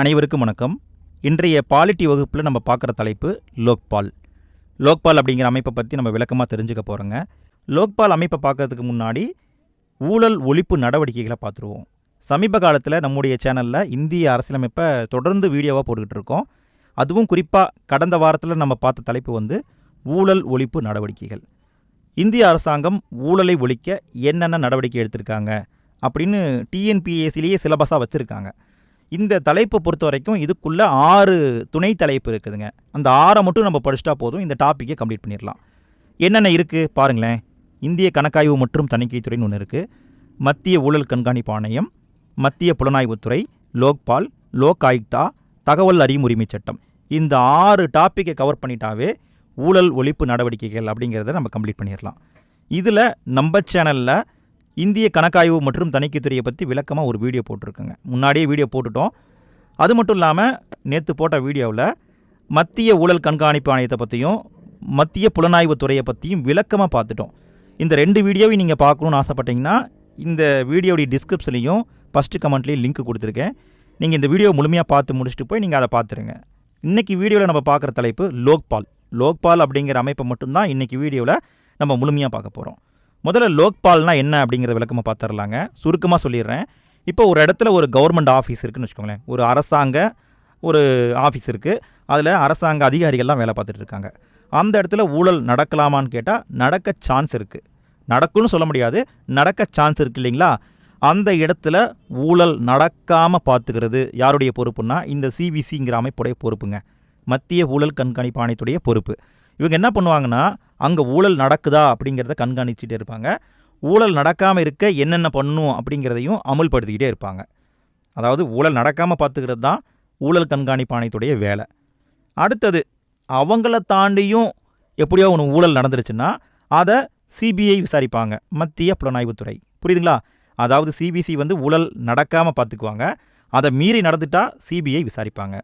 அனைவருக்கும் வணக்கம். இன்றைய பாலிட்டி வகுப்பில் நம்ம பார்க்குற தலைப்பு லோக்பால். லோக்பால் அப்படிங்கிற அமைப்பை பற்றி நம்ம விளக்கமாக தெரிஞ்சுக்க போகிறோங்க லோக்பால் அமைப்பை பார்க்கறதுக்கு முன்னாடி ஊழல் ஒழிப்பு நடவடிக்கைகளை பார்த்துருவோம். சமீப காலத்தில் நம்முடைய சேனலில் இந்திய அரசியலமைப்பை தொடர்ந்து வீடியோவாக போட்டுக்கிட்டு இருக்கோம். அதுவும் குறிப்பாக கடந்த வாரத்தில் நம்ம பார்த்த தலைப்பு வந்து ஊழல் ஒழிப்பு நடவடிக்கைகள். இந்திய அரசாங்கம் ஊழலை ஒழிக்க என்னென்ன நடவடிக்கை எடுத்திருக்காங்க? அப்படின்னு டிஎன்பிஎஸ்சிலேயே சிலபஸாக வச்சுருக்காங்க. இந்த தலைப்பை பொறுத்த வரைக்கும் இதுக்குள்ளே ஆறு துணை தலைப்பு இருக்குதுங்க. அந்த ஆறை மட்டும் நம்ம படிச்சிட்டா போதும். இந்த டாப்பிக்கை கம்ப்ளீட் பண்ணிடலாம். என்னென்ன இருக்குது பாருங்களேன். இந்திய கணக்காய்வு மற்றும் தணிக்கைத்துறைன்னு ஒன்று இருக்குது மத்திய ஊழல் கண்காணிப்பு ஆணையம் மத்திய புலனாய்வுத்துறை லோக்பால் லோக் ஆயுக்தா தகவல் அறியும் உரிமைச் சட்டம். இந்த ஆறு டாப்பிக்கை கவர் பண்ணிட்டாவே ஊழல் ஒழிப்பு நடவடிக்கைகள் அப்படிங்கிறத நம்ம கம்ப்ளீட் பண்ணிடலாம். இதில் நம்ம சேனலில் இந்திய கணக்காய்வு மற்றும் தணிக்கைத்துறையை பற்றி விளக்கமாக ஒரு வீடியோ போட்டிருக்குங்க. முன்னாடியே வீடியோ போட்டுட்டோம். அது மட்டும் இல்லாமல் நேற்று போட்ட வீடியோவில் மத்திய ஊழல் கண்காணிப்பு ஆணையத்தை பற்றியும் மத்திய புலனாய்வு துறையை பற்றியும் விளக்கமாக பார்த்துட்டோம். இந்த ரெண்டு வீடியோவையும் நீங்கள் பார்க்கணுன்னு ஆசைப்பட்டீங்கன்னா இந்த வீடியோடைய டிஸ்கிரிப்ஷன்லையும் ஃபஸ்ட்டு கமெண்ட்லேயும் லிங்க் கொடுத்துருக்கேன். நீங்கள் இந்த வீடியோ முழுமையாக பார்த்து முடிச்சுட்டு போய் நீங்கள் அதை பார்த்துருங்க. இன்றைக்கி வீடியோவில் நம்ம பார்க்குற தலைப்பு லோக்பால். லோக்பால் அப்படிங்கிற அமைப்பை மட்டும்தான் இன்றைக்கி வீடியோவில் நம்ம முழுமையாக பார்க்க போகிறோம் முதல்ல லோக்பால்னா என்ன அப்படிங்கிற விளக்கமாக பார்த்துடலாங்க சுருக்கமாக சொல்லிடுறேன். இப்போ ஒரு இடத்துல ஒரு கவர்மெண்ட் ஆஃபீஸ் இருக்குன்னு வச்சுக்கோங்களேன். ஒரு அரசாங்க ஒரு ஆஃபீஸ் இருக்குது அதில் அரசாங்க அதிகாரிகள்லாம் வேலை பார்த்துட்டு இருக்காங்க. அந்த இடத்துல ஊழல் நடக்கலாமான்னு கேட்டால் நடக்க சான்ஸ் இருக்குது நடக்கும்னு சொல்ல முடியாது. நடக்க சான்ஸ் இருக்குது இல்லைங்களா? அந்த இடத்துல ஊழல் நடக்காமல் பார்த்துக்கிறது யாருடைய பொறுப்புன்னா இந்த சிவிசிங்கிற அமைப்புடைய பொறுப்புங்க. மத்திய ஊழல் கண்காணிப்பு ஆணையத்துடைய பொறுப்பு. இவங்க என்ன பண்ணுவாங்கன்னா அங்கே ஊழல் நடக்குதா அப்படிங்கிறத கண்காணிச்சுட்டே இருப்பாங்க. ஊழல் நடக்காமல் இருக்க என்னென்ன பண்ணணும் அப்படிங்கிறதையும் அமுல்படுத்திக்கிட்டே இருப்பாங்க. அதாவது ஊழல் நடக்காமல் பார்த்துக்கிறது தான் ஊழல் கண்காணிப்பு ஆணையத்துடைய வேலை. அடுத்தது அவங்கள தாண்டியும் எப்படியோ ஒன்று ஊழல் நடந்துருச்சுன்னா அதை சிபிஐ விசாரிப்பாங்க மத்திய புலனாய்வுத்துறை. புரியுதுங்களா? அதாவது சிபிசி வந்து ஊழல் நடக்காமல் பார்த்துக்குவாங்க. அதை மீறி நடந்துட்டால் சிபிஐ விசாரிப்பாங்க.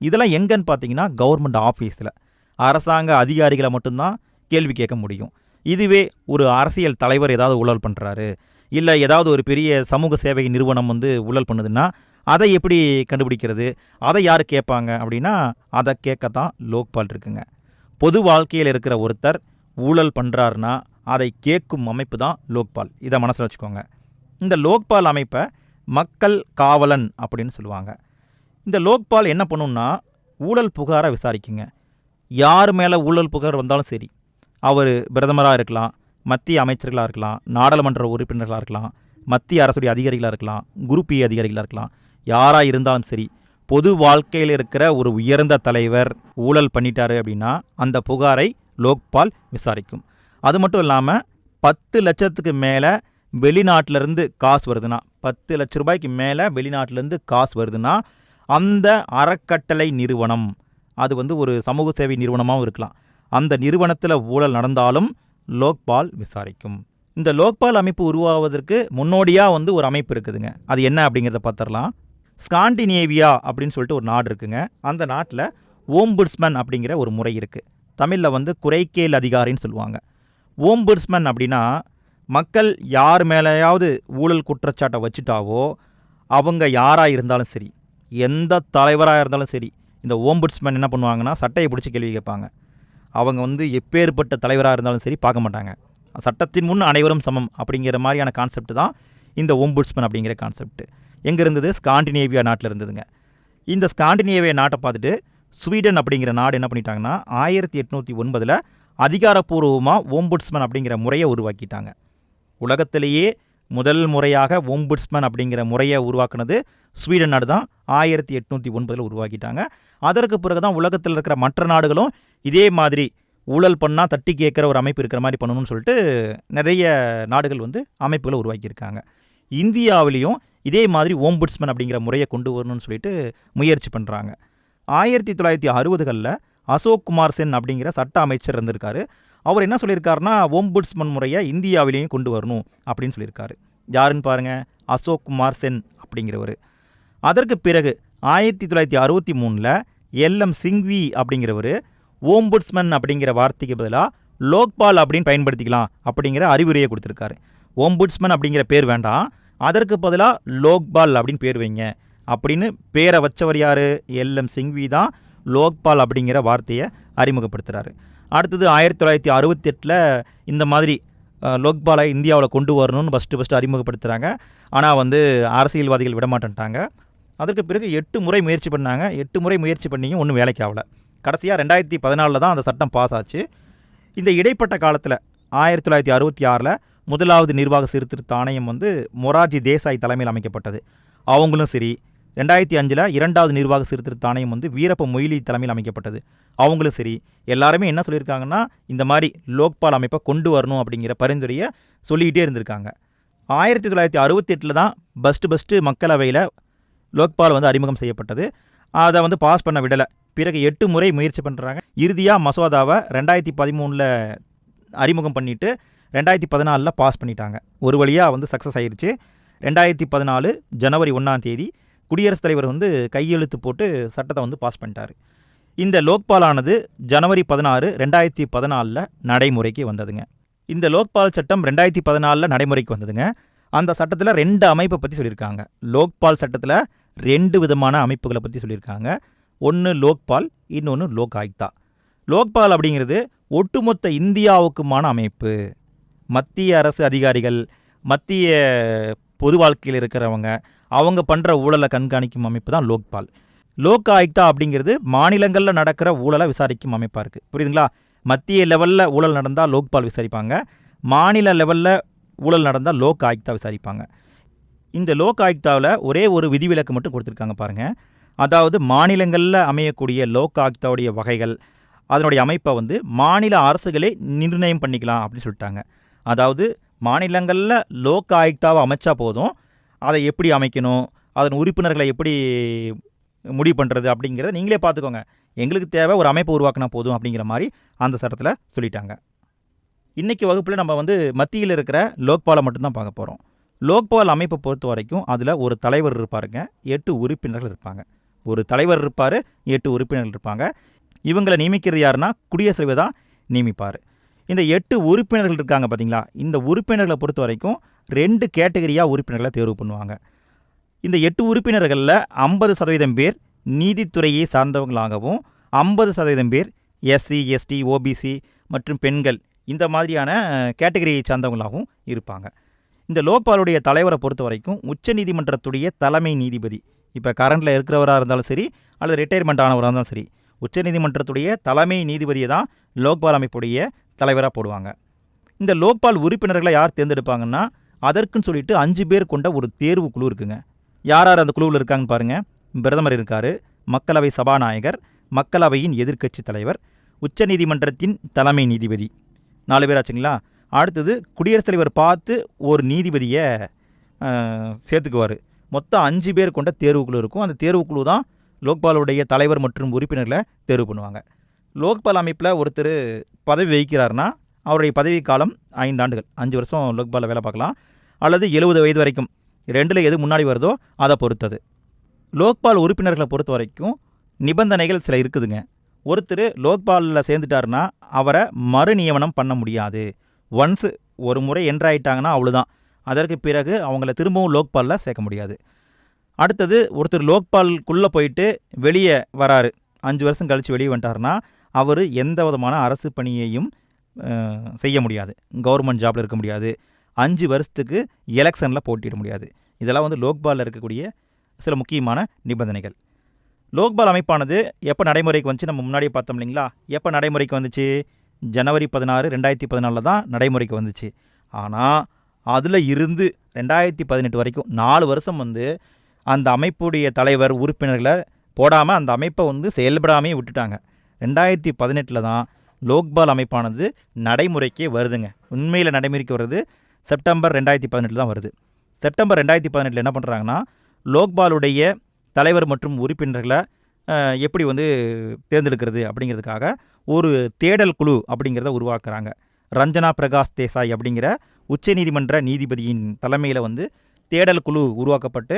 இதெல்லாம் எங்கன்னு பார்த்தீங்கன்னா கவர்மெண்ட் ஆஃபீஸில். அரசாங்க அதிகாரிகளை மட்டும்தான் கேள்வி கேட்க முடியும். இதுவே ஒரு அரசியல் தலைவர் ஏதாவது ஊழல் பண்ணுறாரு இல்லை ஏதாவது ஒரு பெரிய சமூக சேவை நிறுவனம் வந்து ஊழல் பண்ணுதுன்னா அதை எப்படி கண்டுபிடிக்கிறது அதை யார் கேட்பாங்க அப்படின்னா அதை கேட்கத்தான் லோக்பால் இருக்குங்க. பொது வாழ்க்கையில் இருக்கிற ஒருத்தர் ஊழல் பண்ணுறாருன்னா அதை கேட்கும் அமைப்பு தான் லோக்பால். இதை மனசில் வச்சுக்கோங்க. இந்த லோக்பால் அமைப்பை மக்கள் காவலன் அப்படின்னு சொல்லுவாங்க. இந்த லோக்பால் என்ன பண்ணுன்னா ஊழல் புகாரை விசாரிக்குங்க. யார் மேலே ஊழல் புகார் வந்தாலும் சரி அவர் பிரதமராக இருக்கலாம் மத்திய அமைச்சர்களாக இருக்கலாம் நாடாளுமன்ற உறுப்பினர்களாக இருக்கலாம் மத்திய அரசுடைய அதிகாரிகளாக இருக்கலாம் குரூப் ஏ அதிகாரிகளாக இருக்கலாம் யாராக இருந்தாலும் சரி பொது வாழ்க்கையில் இருக்கிற ஒரு உயர்ந்த தலைவர் ஊழல் பண்ணிட்டாரு அப்படின்னா அந்த புகாரை லோக்பால் விசாரிக்கும். அது மட்டும் இல்லாமல் பத்து லட்சத்துக்கு மேலே வெளிநாட்டிலேருந்து காசு வருதுன்னா பத்து லட்ச ரூபாய்க்கு மேலே வெளிநாட்டிலேருந்து காசு வருதுன்னா அந்த அறக்கட்டளை நிறுவனம் அது வந்து ஒரு சமூக சேவை நிறுவனமாகவும் இருக்கலாம். அந்த நிறுவனத்தில் ஊழல் நடந்தாலும் லோக்பால் விசாரிக்கும். இந்த லோக்பால் அமைப்பு உருவாவதற்கு முன்னோடியாக வந்து ஒரு அமைப்பு இருக்குதுங்க. அது என்ன அப்படிங்கிறத பார்த்துடலாம் ஸ்காண்டினேவியா அப்படின்னு சொல்லிட்டு ஒரு நாடு இருக்குங்க. அந்த நாட்டில் ஓம்புட்ஸ்மன் அப்படிங்கிற ஒரு முறை இருக்குது தமிழில் வந்து குறைக்கேல் அதிகாரின்னு சொல்லுவாங்க. ஓம்புட்ஸ்மன் அப்படின்னா மக்கள் யார் மேலேயாவது ஊழல் குற்றச்சாட்டை வச்சுட்டாவோ அவங்க யாராக இருந்தாலும் சரி எந்த தலைவராக இருந்தாலும் சரி இந்த ஓம்புட்ஸ்மேன் என்ன பண்ணுவாங்கன்னா சட்டையை பிடிச்சி கேள்வி கேட்பாங்க. அவங்க வந்து எப்பேற்பட்ட தலைவராக இருந்தாலும் சரி பார்க்க மாட்டாங்க. சட்டத்தின் முன் அனைவரும் சமம் அப்படிங்கிற மாதிரியான கான்செப்ட் தான் இந்த ஓம்புட்ஸ்மன் அப்படிங்கிற கான்செப்ட் எங்கே இருந்தது? ஸ்காண்டினேவியா நாட்டில் இருந்ததுங்க. இந்த ஸ்காண்டினேவியா நாட்டை பார்த்துட்டு ஸ்வீடன் அப்படிங்கிற நாடு என்ன பண்ணிட்டாங்கன்னா ஆயிரத்தி எட்நூற்றி ஒன்பதில் அதிகாரப்பூர்வமாக ஓம்புட்ஸ்மன் அப்படிங்கிற முறையை உருவாக்கிட்டாங்க. உலகத்திலேயே முதல் முறையாக ஓம்புட்ஸ்மன் அப்படிங்கிற முறையை உருவாக்குனது ஸ்வீடன் நாடு தான் ஆயிரத்தி எட்நூற்றி ஒன்பதில் உருவாக்கிட்டாங்க. அதற்கு பிறகு தான் உலகத்தில் இருக்கிற மற்ற நாடுகளும் இதே மாதிரி ஊழல் பண்ணால் தட்டி கேட்குற ஒரு அமைப்பு இருக்கிற மாதிரி பண்ணணும்னு சொல்லிட்டு நிறைய நாடுகள் வந்து அமைப்புகளை உருவாக்கியிருக்காங்க. இந்தியாவிலையும் இதே மாதிரி ஓம்புட்ஸ்மன் அப்படிங்கிற முறையை கொண்டு வரணும்னு சொல்லிட்டு முயற்சி பண்ணுறாங்க ஆயிரத்தி தொள்ளாயிரத்தி அறுபதுகளில் அசோக் குமார் சென் அப்படிங்கிற சட்ட அமைச்சர் இருந்திருக்காரு. அவர் என்ன சொல்லியிருக்காருன்னா ஓம்புட்ஸ்மன் முறையை இந்தியாவிலேயும் கொண்டு வரணும் அப்படின்னு சொல்லியிருக்காரு. யாருன்னு பாருங்கள் அசோக் குமார் சென் அப்படிங்கிறவர். அதற்கு பிறகு ஆயிரத்தி தொள்ளாயிரத்தி அறுபத்தி மூணில் எல்எம் சிங்வி அப்படிங்கிறவர் ஓம்புட்ஸ்மன் அப்படிங்கிற வார்த்தைக்கு பதிலாக லோக்பால் அப்படின்னு பயன்படுத்திக்கலாம் அப்படிங்கிற அறிவுரையை கொடுத்துருக்காரு. ஓம்புட்ஸ்மன் அப்படிங்கிற பேர் வேண்டாம். அதற்கு பதிலாக லோக்பால் அப்படின்னு பேர் வைங்க. அப்படின்னு பேரை வச்சவர் யார்? எல்எம் சிங்வி தான் லோக்பால் அப்படிங்கிற வார்த்தையை அறிமுகப்படுத்துகிறாரு அடுத்தது ஆயிரத்தி தொள்ளாயிரத்தி அறுபத்தெட்டில் இந்த மாதிரி லோக்பாலை இந்தியாவில் கொண்டு வரணும்னு ஃபஸ்ட்டு ஃபஸ்ட்டு அறிமுகப்படுத்துகிறாங்க ஆனால் வந்து அரசியல்வாதிகள் விட மாட்டேன்ட்டாங்க அதற்கு பிறகு எட்டு முறை முயற்சி பண்ணாங்க. எட்டு முறை முயற்சி பண்ணியும் ஒன்றும் வேலைக்கு ஆகலை. கடைசியாக ரெண்டாயிரத்தி பதினாலில் தான் அந்த சட்டம் பாஸ் ஆச்சு. இந்த இடைப்பட்ட காலத்தில் ஆயிரத்தி தொள்ளாயிரத்தி அறுபத்தி ஆறில் முதலாவது நிர்வாக சீர்திருத்த ஆணையம் வந்து மொரார்ஜி தேசாய் தலைமையில் அமைக்கப்பட்டது. அவங்களும் சரி ரெண்டாயிரத்தி அஞ்சில் இரண்டாவது நிர்வாக சீர்திருத்த ஆணையம் வந்து வீரப்ப மொய்லி தலைமையில் அமைக்கப்பட்டது. அவங்களும் சரி எல்லாருமே என்ன சொல்லியிருக்காங்கன்னா இந்த மாதிரி லோக்பால் அமைப்பை கொண்டு வரணும் அப்படிங்கிற பரிந்துரையை சொல்லிக்கிட்டே இருந்திருக்காங்க. ஆயிரத்தி தொள்ளாயிரத்தி அறுபத்தெட்டில் தான் ஃபஸ்ட்டு ஃபஸ்ட்டு மக்களவையில் லோக்பால் வந்து அறிமுகம் செய்யப்பட்டது. அதை வந்து பாஸ் பண்ண விடலை. பிறகு எட்டு முறை முயற்சி பண்ணுறாங்க இறுதியாக மசோதாவை ரெண்டாயிரத்தி பதிமூணில் அறிமுகம் பண்ணிவிட்டு ரெண்டாயிரத்தி பதினாலில் பாஸ் பண்ணிட்டாங்க. ஒரு வழியாக வந்து சக்ஸஸ் ஆயிடுச்சு ரெண்டாயிரத்தி பதினாலு ஜனவரி ஒன்றாம் தேதி குடியரசுத் தலைவர் வந்து கையெழுத்து போட்டு சட்டத்தை வந்து பாஸ் பண்ணிட்டார். இந்த லோக்பாலானது ஜனவரி பதினாறு ரெண்டாயிரத்தி பதினாலில் நடைமுறைக்கு வந்ததுங்க. இந்த லோக்பால் சட்டம் ரெண்டாயிரத்தி பதினாலில் நடைமுறைக்கு வந்ததுங்க. அந்த சட்டத்தில் ரெண்டு அமைப்பை பற்றி சொல்லியிருக்காங்க. லோக்பால் சட்டத்தில் ரெண்டு விதமான அமைப்புகளை பற்றி சொல்லியிருக்காங்க. ஒன்று லோக்பால் இன்னொன்று லோக் ஆயுக்தா. லோக்பால் அப்படிங்கிறது ஒட்டுமொத்த இந்தியாவுக்குமான அமைப்பு. மத்திய அரசு அதிகாரிகள் மத்திய பொது வாழ்க்கையில் இருக்கிறவங்க அவங்க பண்ணுற ஊழலை கண்காணிக்கும் அமைப்பு தான் லோக்பால். லோக் ஆயுக்தா அப்படிங்கிறது மாநிலங்களில் நடக்கிற ஊழலை விசாரிக்கும் அமைப்பாக இருக்குது புரியுதுங்களா? மத்திய லெவலில் ஊழல் நடந்தால் லோக்பால் விசாரிப்பாங்க. மாநில லெவலில் ஊழல் நடந்தால் லோக் ஆயுக்தா விசாரிப்பாங்க. இந்த லோக் ஆயுக்தாவில் ஒரே ஒரு விதிவிலக்கு மட்டும் கொடுத்துருக்காங்க பாருங்கள் அதாவது மாநிலங்களில் அமையக்கூடிய லோக் ஆயுக்தாவுடைய வகைகள் அதனுடைய அமைப்பை வந்து மாநில அரசுகளே நிர்ணயம் பண்ணிக்கலாம் அப்படின்னு சொல்லிட்டாங்க. அதாவது மாநிலங்களில் லோக் ஆயுக்தாவை அமைச்சா போதும் அதை எப்படி அமைக்கணும் அதன் உறுப்பினர்களை எப்படி முடிவு பண்ணுறது அப்படிங்கிறத நீங்களே பார்த்துக்கோங்க. எங்களுக்கு தேவை ஒரு அமைப்பு உருவாக்கினா போதும் அப்படிங்கிற மாதிரி அந்த சட்டத்தில் சொல்லிட்டாங்க. இன்றைக்கி வகுப்பில் நம்ம வந்து மத்தியில் இருக்கிற லோக்பாலை மட்டும்தான் பார்க்க போகிறோம் லோக்பால் அமைப்பை பொறுத்த வரைக்கும் அதில் ஒரு தலைவர் இருப்பாருங்க எட்டு உறுப்பினர்கள் இருப்பாங்க. ஒரு தலைவர் இருப்பார் எட்டு உறுப்பினர்கள் இருப்பாங்க. இவங்களை நியமிக்கிறது யாருன்னா குடியரசு தலைவர் தான் நியமிப்பார். இந்த எட்டு உறுப்பினர்கள் இருக்காங்க பார்த்தீங்களா இந்த உறுப்பினர்களை பொறுத்த வரைக்கும் ரெண்டு கேட்டகரியாக உறுப்பினர்களை தேர்வு பண்ணுவாங்க. இந்த எட்டு உறுப்பினர்களில் ஐம்பது சதவீதம் பேர் நீதித்துறையை சார்ந்தவங்களாகவும் ஐம்பது சதவீதம் பேர் எஸ்சி எஸ்டி ஓபிசி மற்றும் பெண்கள் இந்த மாதிரியான கேட்டகரியை சார்ந்தவங்களாகவும் இருப்பாங்க. இந்த லோக்பாலுடைய தலைவரை பொறுத்த வரைக்கும் உச்சநீதிமன்றத்துடைய தலைமை நீதிபதி. இப்போ கரண்டில் இருக்கிறவராக இருந்தாலும் சரி அல்லது ரிட்டையர்மெண்ட் ஆனவராக இருந்தாலும் சரி உச்சநீதிமன்றத்துடைய தலைமை நீதிபதியை தான் லோக்பால் அமைப்புடைய தலைவராக போடுவாங்க. இந்த லோக்பால் உறுப்பினர்களை யார் தேர்ந்தெடுப்பாங்கன்னா அதற்குன்னு சொல்லிட்டு அஞ்சு பேர் கொண்ட ஒரு தேர்வு குழு இருக்குங்க. யார் யார் அந்த குழுவில் இருக்காங்கன்னு பாருங்கள் பிரதமர் இருக்கார் மக்களவை சபாநாயகர் மக்களவையின் எதிர்க்கட்சி தலைவர் உச்சநீதிமன்றத்தின் தலைமை நீதிபதி. நாலு பேர் ஆச்சுங்களா? அடுத்தது குடியரசுத் தலைவர் பார்த்து ஒரு நீதிபதியை சேர்த்துக்குவார். மொத்தம் அஞ்சு பேர் கொண்ட தேர்வுக்குழு இருக்கும். அந்த தேர்வுக்குழு தான் லோக்பாலுடைய தலைவர் மற்றும் உறுப்பினர்களை தேர்வு பண்ணுவாங்க. லோக்பால் அமைப்பில் ஒருத்தர் பதவி வகிக்கிறாருன்னா அவருடைய பதவி காலம் ஐந்து ஆண்டுகள். அஞ்சு வருஷம் லோக்பாலில் வேலை பார்க்கலாம். அல்லது எழுபது வயது வரைக்கும். ரெண்டில் எது முன்னாடி வருதோ அதை பொறுத்தது. லோக்பால் உறுப்பினர்களை பொறுத்த வரைக்கும் நிபந்தனைகள் சில இருக்குதுங்க. ஒருத்தர் லோக்பாலில் சேர்ந்துட்டாருன்னா அவரை மறு நியமனம் பண்ண முடியாது. ஒன்ஸு ஒரு முறை என்ட்ராயிட்டாங்கன்னா அவ்வளோதான் அதற்கு பிறகு அவங்கள திரும்பவும் லோக்பாலில் சேர்க்க முடியாது. அடுத்தது ஒருத்தர் லோக்பாலுக்குள்ளே போயிட்டு வெளியே வராரு. அஞ்சு வருஷம் கழித்து வெளியே வந்துட்டாருன்னா அவர் எந்த விதமான அரசு பணியையும் செய்ய முடியாது. கவர்மெண்ட் ஜாபில் இருக்க முடியாது. அஞ்சு வருஷத்துக்கு எலெக்ஷனில் போட்டியிட முடியாது. இதெல்லாம் வந்து லோக்பாலில் இருக்கக்கூடிய சில முக்கியமான நிபந்தனைகள். லோக்பால் அமைப்பானது எப்போ நடைமுறைக்கு வந்துச்சு? நம்ம முன்னாடியே பார்த்தோம் இல்லைங்களா? எப்போ நடைமுறைக்கு வந்துச்சு? ஜனவரி பதினாறு ரெண்டாயிரத்தி பதினாலில் தான் நடைமுறைக்கு வந்துச்சு. ஆனால் அதில் இருந்து ரெண்டாயிரத்தி பதினெட்டு வரைக்கும் நாலு வருஷம் வந்து அந்த அமைப்புடைய தலைவர் உறுப்பினர்களை போடாமல் அந்த அமைப்பை வந்து செயல்படாமே விட்டுட்டாங்க. ரெண்டாயிரத்தி பதினெட்டில் தான் லோக்பால் அமைப்பானது நடைமுறைக்கே வருதுங்க. உண்மையில் நடைமுறைக்கு வருது செப்டம்பர் ரெண்டாயிரத்தி பதினெட்டில் தான் வருது. செப்டம்பர் ரெண்டாயிரத்தி பதினெட்டில் என்ன பண்ணுறாங்கன்னா லோக்பாலுடைய தலைவர் மற்றும் உறுப்பினர்களை எப்படி வந்து தேர்ந்தெடுக்கிறது அப்படிங்கிறதுக்காக ஒரு தேடல் குழு அப்படிங்கிறத உருவாக்குறாங்க. ரஞ்சனா பிரகாஷ் தேசாய் அப்படிங்கிற உச்சநீதிமன்ற நீதிபதியின் தலைமையில் வந்து தேடல் குழு உருவாக்கப்பட்டு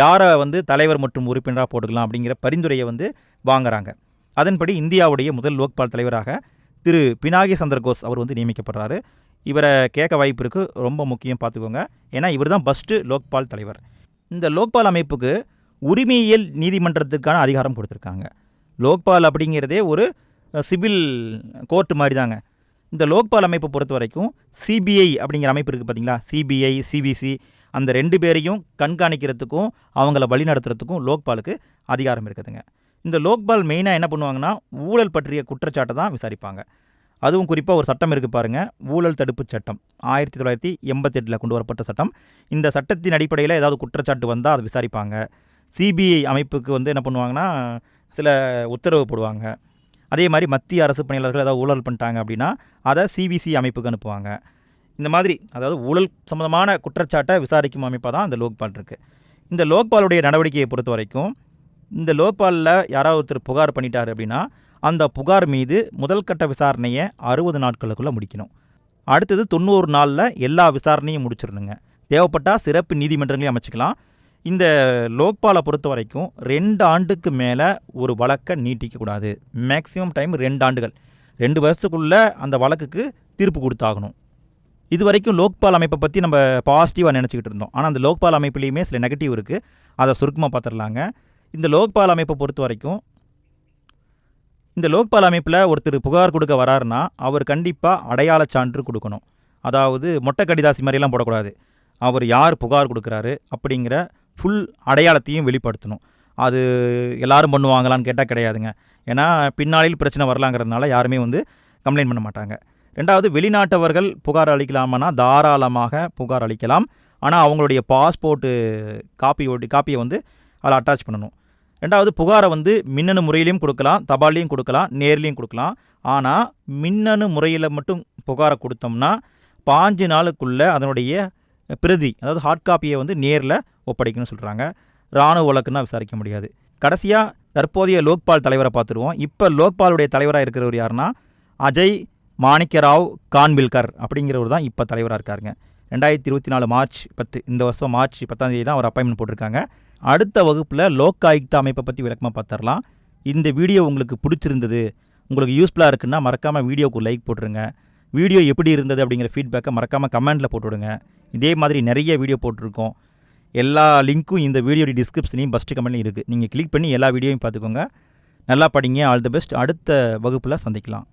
யாரை வந்து தலைவர் மற்றும் உறுப்பினராக போட்டுக்கலாம் அப்படிங்கிற பரிந்துரையை வந்து வாங்குறாங்க. அதன்படி இந்தியாவுடைய முதல் லோக்பால் தலைவராக திரு பினாகி சந்திரகோஸ் அவர் வந்து நியமிக்கப்படுறாரு. இவரை கேட்க வாய்ப்பு இருக்குது ரொம்ப முக்கியம் பார்த்துக்கோங்க. ஏன்னா இவர் தான் ஃபஸ்ட்டு லோக்பால் தலைவர். இந்த லோக்பால் அமைப்புக்கு உரிமையியல் நீதிமன்றத்துக்கான அதிகாரம் கொடுத்துருக்காங்க. லோக்பால் அப்படிங்கிறதே ஒரு சிவில் கோர்ட்டு மாதிரி தாங்க இந்த லோக்பால் அமைப்பை பொறுத்த வரைக்கும் சிபிஐ அப்படிங்கிற அமைப்பு இருக்குது பார்த்தீங்களா சிபிஐ சிபிசி அந்த ரெண்டு பேரையும் கண்காணிக்கிறதுக்கும் அவங்கள வழி நடத்துறதுக்கும் லோக்பாலுக்கு அதிகாரம் இருக்குதுங்க. இந்த லோக்பால் மெயினாக என்ன பண்ணுவாங்கன்னா ஊழல் பற்றிய குற்றச்சாட்டை தான் விசாரிப்பாங்க. அதுவும் குறிப்பாக ஒரு சட்டம் இருக்குது பாருங்கள் ஊழல் தடுப்பு சட்டம். ஆயிரத்தி தொள்ளாயிரத்தி எண்பத்தெட்டில் கொண்டு வரப்பட்ட சட்டம். இந்த சட்டத்தின் அடிப்படையில் ஏதாவது குற்றச்சாட்டு வந்தால் அதை விசாரிப்பாங்க. சிபிஐ அமைப்புக்கு வந்து என்ன பண்ணுவாங்கன்னா சில உத்தரவு போடுவாங்க. அதே மாதிரி மத்திய அரசு பணியாளர்கள் ஏதாவது ஊழல் பண்ணிட்டாங்க அப்படின்னா அதை சிபிசி அமைப்புக்கு அனுப்புவாங்க. இந்த மாதிரி அதாவது ஊழல் சம்மந்தமான குற்றச்சாட்டை விசாரிக்கும் அமைப்பாக தான் அந்த லோக்பால் இருக்குது இந்த லோக்பாலுடைய நடவடிக்கையை பொறுத்த வரைக்கும் இந்த லோக்பாலில் யாராவது ஒருத்தர் புகார் பண்ணிட்டார் அப்படின்னா அந்த புகார் மீது முதல் கட்ட விசாரணையை அறுபது நாட்களுக்குள்ளே முடிக்கணும். அடுத்தது தொண்ணூறு நாளில் எல்லா விசாரணையும் முடிச்சிடணுங்க. தேவைப்பட்டால் சிறப்பு நீதிமன்றங்களையும் அமைச்சிக்கலாம். இந்த லோக்பாலை பொறுத்த வரைக்கும் ரெண்டு ஆண்டுக்கு மேலே ஒரு வழக்கை நீட்டிக்கக்கூடாது மேக்ஸிமம் டைம் ரெண்டு ஆண்டுகள். ரெண்டு வருஷத்துக்குள்ளே அந்த வழக்குக்கு தீர்ப்பு கொடுத்தாகணும். இது வரைக்கும் லோக்பால் அமைப்பை பற்றி நம்ம பாசிட்டிவாக நினச்சிக்கிட்டு இருந்தோம். ஆனால் அந்த லோக்பால் அமைப்புலேயுமே சில நெகட்டிவ் இருக்குது அதை சுருக்கமாக பார்த்துடலாங்க இந்த லோக்பால் அமைப்பை பொறுத்த வரைக்கும் இந்த லோக்பால் அமைப்பில் ஒருத்தர் புகார் கொடுக்க வராருன்னா அவர் கண்டிப்பாக அடையாள சான்று கொடுக்கணும். அதாவது மொட்டை கடிதாசி மாதிரிலாம் போடக்கூடாது. அவர் யார் புகார் கொடுக்குறாரு அப்படிங்கிற ஃபுல் அடையாளத்தையும் வெளிப்படுத்தணும். அது எல்லாரும் பண்ணுவாங்களான்னு கேட்டால் கிடையாதுங்க. ஏன்னா பின்னாளில் பிரச்சனை வரலாங்கிறதுனால யாருமே வந்து கம்ப்ளைண்ட் பண்ண மாட்டாங்க. ரெண்டாவது வெளிநாட்டவர்கள் புகார் அளிக்கலாமானா தாராளமாக புகார் அளிக்கலாம். ஆனால் அவங்களுடைய பாஸ்போர்ட்டு காப்பியோட காப்பியை வந்து அதில் அட்டாச் பண்ணணும். ரெண்டாவது புகாரை வந்து மின்னணு முறையிலையும் கொடுக்கலாம் தபாலையும் கொடுக்கலாம் நேர்லேயும் கொடுக்கலாம். ஆனால் மின்னணு முறையில் மட்டும் புகாரை கொடுத்தோம்னா பாஞ்சு நாளுக்குள்ளே அதனுடைய பிரதி அதாவது ஹார்ட் காப்பியை வந்து நேரில் ஒப்படைக்கணும்னு சொல்கிறாங்க இராணுவ வழக்குன்னா விசாரிக்க முடியாது. கடைசியாக தற்போதைய லோக்பால் தலைவரை பார்த்துருவோம். இப்போ லோக்பாலுடைய தலைவராக இருக்கிறவர் யாருன்னா அஜய் மாணிக்கராவ் கான்பில்கர் அப்படிங்கிறவர் தான் இப்போ தலைவராக இருக்காருங்க. ரெண்டாயிரத்தி இருபத்தி நாலு மார்ச் பத்து இந்த வருஷம் மார்ச் பத்தாம் தேதி தான் அவர் அப்பாயின்மெண்ட் போட்டிருக்காங்க. அடுத்த வகுப்பில் லோக் ஆயுக்தா அமைப்பை பற்றி விளக்கமாக பார்த்துடலாம். இந்த வீடியோ உங்களுக்கு பிடிச்சிருந்தது உங்களுக்கு யூஸ்ஃபுல்லாக இருக்குன்னா மறக்காமல் வீடியோவுக்கு லைக் போட்டுருங்க. வீடியோ எப்படி இருந்தது அப்படிங்கிற ஃபீட்பேக்கை மறக்காமல் கமெண்ட்டில் போட்டுவிடுங்க. இதே மாதிரி நிறைய வீடியோ போட்டிருக்கோம். எல்லா லிங்க்கும் இந்த வீடியோடைய டிஸ்கிரிப்ஷனையும் ஃபஸ்ட்டு கமெண்ட்லையும் இருக்குது நீங்கள் கிளிக் பண்ணி எல்லா வீடியோவையும் பார்த்துக்கோங்க. நல்லா படிங்க. ஆல் தி பெஸ்ட் அடுத்த வகுப்பில் சந்திக்கலாம்.